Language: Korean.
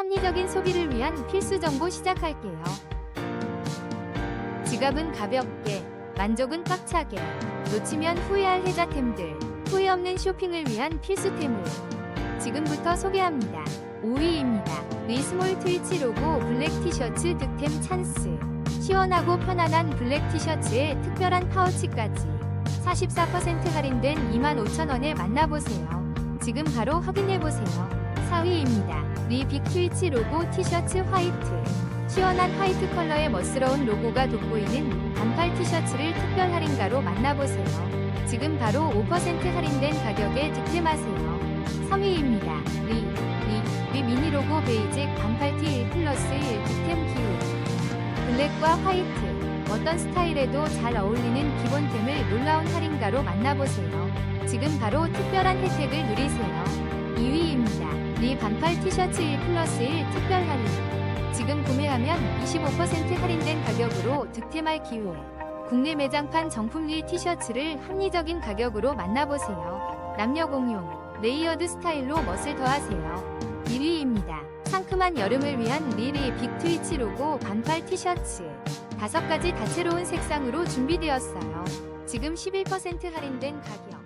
합리적인 소비를 위한 필수 정보 시작할게요. 지갑은 가볍게, 만족은 꽉차게, 놓치면 후회할 혜자템들, 후회 없는 쇼핑을 위한 필수템을 지금부터 소개합니다. 5위입니다. 리스몰 트위치 로고 블랙 티셔츠 득템 찬스. 시원하고 편안한 블랙 티셔츠에 특별한 파우치까지 44% 할인된 25,000원에 만나보세요. 지금 바로 확인해보세요. 4위입니다. 리빅 트위치 로고 티셔츠 화이트. 시원한 화이트 컬러의 멋스러운 로고가 돋보이는 반팔 티셔츠를 특별 할인가로 만나보세요. 지금 바로 5% 할인된 가격에 득템하세요. 3위입니다. 리, 리, 리 미니 로고 베이직 반팔 티 1 플러스 1 득템 기후. 블랙과 화이트, 어떤 스타일에도 잘 어울리는 기본템을 놀라운 할인가로 만나보세요. 지금 바로 특별한 혜택을 누리세요. 2위입니다. 리 반팔 티셔츠 1 플러스 1 특별 할인. 지금 구매하면 25% 할인된 가격으로 득템할 기회. 국내 매장판 정품 리 티셔츠를 합리적인 가격으로 만나보세요. 남녀 공용, 레이어드 스타일로 멋을 더하세요. 1위입니다. 상큼한 여름을 위한 리리 빅트위치 로고 반팔 티셔츠. 다섯 가지 다채로운 색상으로 준비되었어요. 지금 11% 할인된 가격.